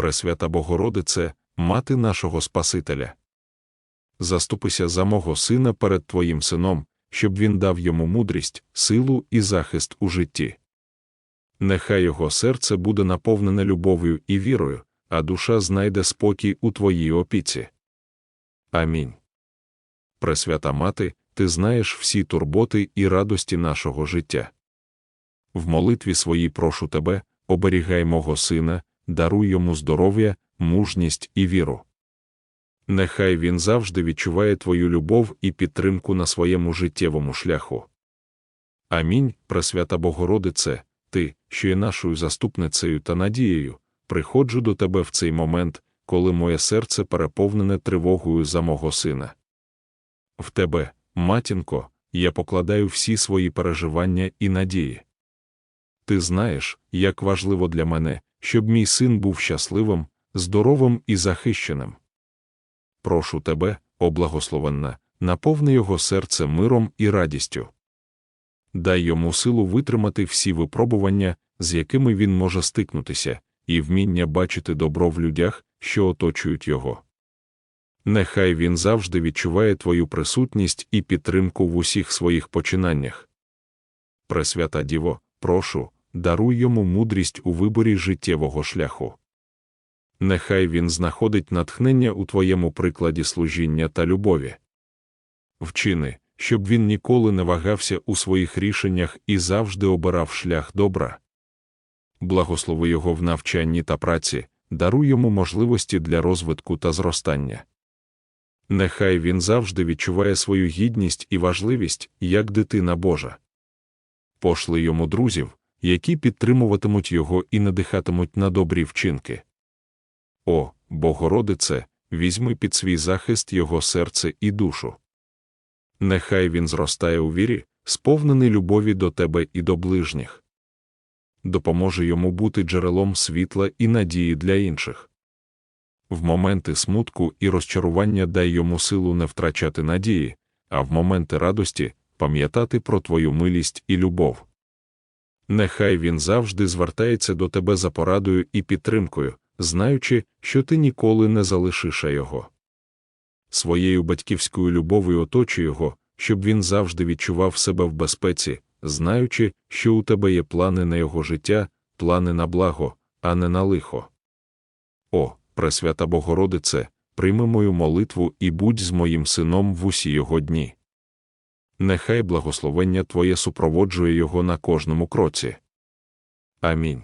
Пресвята Богородице, мати нашого Спасителя. Заступися за мого сина перед Твоїм сином, щоб він дав йому мудрість, силу і захист у житті. Нехай його серце буде наповнене любов'ю і вірою, а душа знайде спокій у Твоїй опіці. Амінь. Пресвята Мати, Ти знаєш всі турботи і радості нашого життя. В молитві своїй прошу Тебе, оберігай мого сина, даруй йому здоров'я, мужність і віру. Нехай він завжди відчуває Твою любов і підтримку на своєму життєвому шляху. Амінь, Пресвята Богородице, Ти, що є нашою заступницею та надією, приходжу до Тебе в цей момент, коли моє серце переповнене тривогою за мого сина. В Тебе, матінко, я покладаю всі свої переживання і надії. Ти знаєш, як важливо для мене, щоб мій син був щасливим, здоровим і захищеним. Прошу тебе, о благословенна, наповни його серце миром і радістю. Дай йому силу витримати всі випробування, з якими він може стикнутися, і вміння бачити добро в людях, що оточують його. Нехай він завжди відчуває твою присутність і підтримку в усіх своїх починаннях. Пресвята Діво, прошу, даруй йому мудрість у виборі життєвого шляху. Нехай він знаходить натхнення у твоєму прикладі служіння та любові. Вчини, щоб він ніколи не вагався у своїх рішеннях і завжди обирав шлях добра. Благослови його в навчанні та праці, даруй йому можливості для розвитку та зростання. Нехай він завжди відчуває свою гідність і важливість, як дитина Божа. Пошли йому друзів, які підтримуватимуть його і надихатимуть на добрі вчинки. О, Богородице, візьми під свій захист його серце і душу. Нехай він зростає у вірі, сповнений любові до тебе і до ближніх. Допоможе йому бути джерелом світла і надії для інших. В моменти смутку і розчарування дай йому силу не втрачати надії, а в моменти радості пам'ятати про твою милість і любов. Нехай він завжди звертається до тебе за порадою і підтримкою, знаючи, що ти ніколи не залишиш його. Своєю батьківською любов'ю оточуй його, щоб він завжди відчував себе в безпеці, знаючи, що у тебе є плани на його життя, плани на благо, а не на лихо. О, Пресвята Богородице, прийми мою молитву і будь з моїм сином в усі його дні. Нехай благословення Твоє супроводжує його на кожному кроці. Амінь.